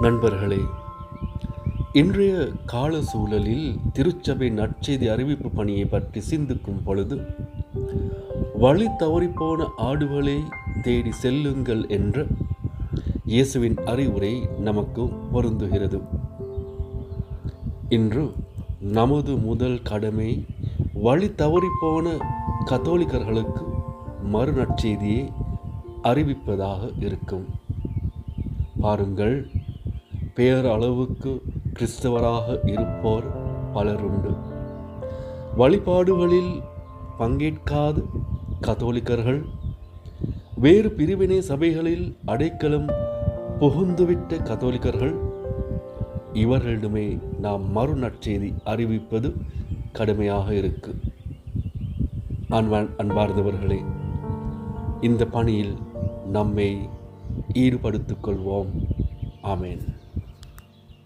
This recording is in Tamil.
நண்பர்களே இன்றைய கால சூழலில் திருச்சபை நற்செய்தி அறிவிப்பு பணியை பற்றி சிந்திக்கும் பொழுது வழி தவறிப்போன ஆடுகளை தேடி செல்லுங்கள் என்ற இயேசுவின் அறிவுரை நமக்கு பொருந்துகிறது. இன்று நமது முதல் கடமை வழி தவறிப்போன கத்தோலிக்கர்களுக்கு மறுநற்செய்தியை அறிவிப்பதாக இருக்கும். பாருங்கள் பேரளவுக்கு கிறிஸ்தவராக இருப்போர் பலருண்டு. வழிபாடுகளில் பங்கேற்காத கத்தோலிக்கர்கள் வேறு பிரிவினை சபைகளில் அடைக்கலம் புகுந்துவிட்ட கத்தோலிக்கர்கள் இவர்களிடமே நாம் மறுநற்செய்தி அறிவிப்பது கடுமையாக இருக்கு. அன்பான் அன்பார்ந்தவர்களே இந்த பணியில் நம்மை ஈடுபடுத்திக் கொள்வோம். ஆமேன்.